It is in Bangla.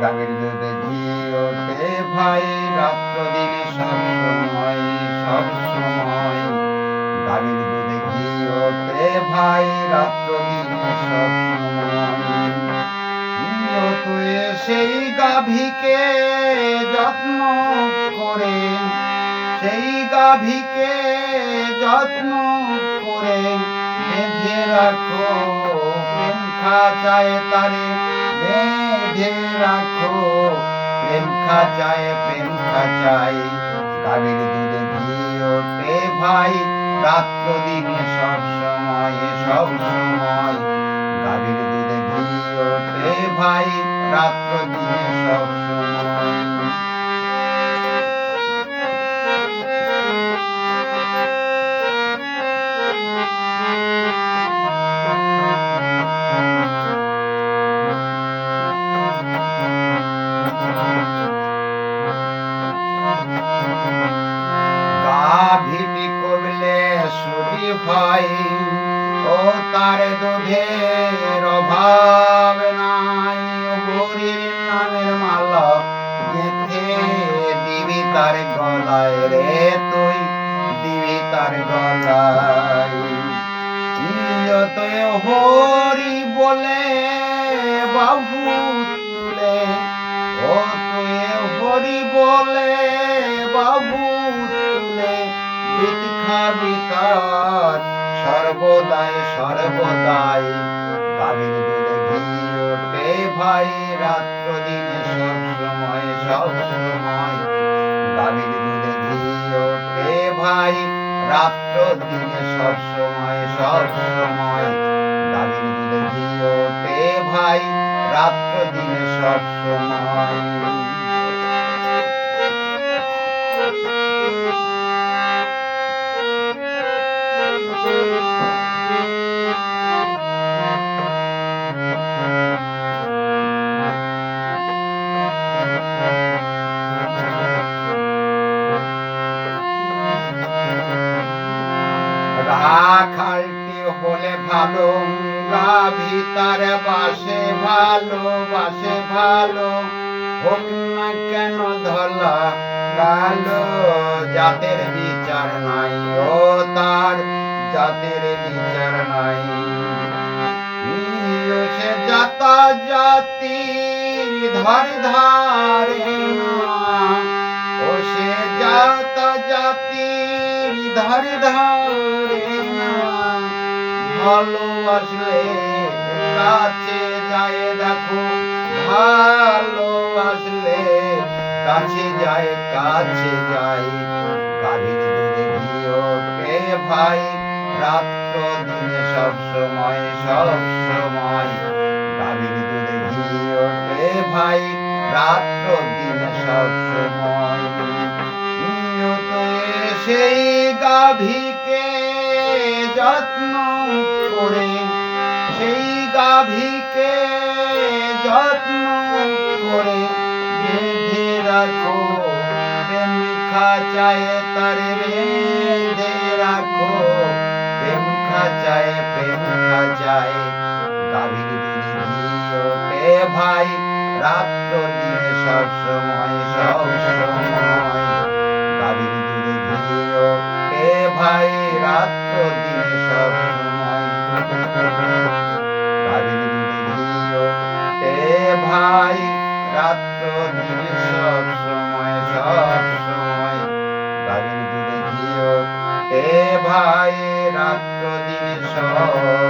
দুধে ঘি ওঠে ভাই রাত্র দিনে সব সময়। সব সময় দুধে ঘি ওঠে ভাই রাত্র দিনে সব সময়। তুই সেই গাভীকে যত্ন করে সেই গাভীকে যত্ন করে বেঁধে রাখো। খাঁচায় তারে বেঁধে রাখো। প্রেম খাঁচায় প্রেম খাঁচায় গাভীর দুধে ঘি ওঠে ভাই, রাত্র দিনে সব সময় সব সময়। গাভীর দুধে ঘি ওঠে ভাই, রাত্র দিনে সব সময় ভাই ও তার দুধের অভাব নাই। হরির নামের মালা গেথে দিবি তার গলায় রে তুই, দিবি তার গলায়। ইয়তয় হরি বলে, বাবু, তুলে। ও তুই হরি বলে, বাবু, তুলে। বিট খাবি সর্বদাই সর্বদাই। গাভীর দুধে ঘি ওঠে ভাই রাত্র দিনে সব সময় সব সময় গাভীর দুধে ভাই রাত্র দিনে সব সময় সব সময় গাভীর দুধে ভাই রাত্র দিনে সব হলে ভালো, গাভী তার বাসে ভালো বাসে ভালো। হোক না কেন ধলা কালো জাতের বিচার নাই ও তার, জাতের বিচার নাই। সে জাতা জাতির ধার ধারে ও সে জাতা জাতির ধারে ভালোবাসলে কাছে যায়, দেখো, ভালোবাসলে কাছে যায় কাছে যায়। গাভীর দুধে ঘি ওঠে ভাই, রাত্র দিনে সব সময় সব সময়। গাভীর দুধে ওঠে ভাই, রাত্র দিনে সব সময়। নিয়ত সেই গাভীকে গাভীকে যত্ন করে বেঁধে রাখো। প্রেম খাঁচায় তার বেঁধে রাখো। প্রেম খাঁচায় প্রেম খাঁচায় গাভীর ঘি ভাই, রাত্র দিনে সব সময় সব সময় গাভীর ঘি ওঠে ভাই, রাত্র দিনে সব সময় ঘি ভাই, রাত্র দিন সব সময় সব সময় ভাবির দুধে ঘিও এ ভাই, রাত্র দিন সব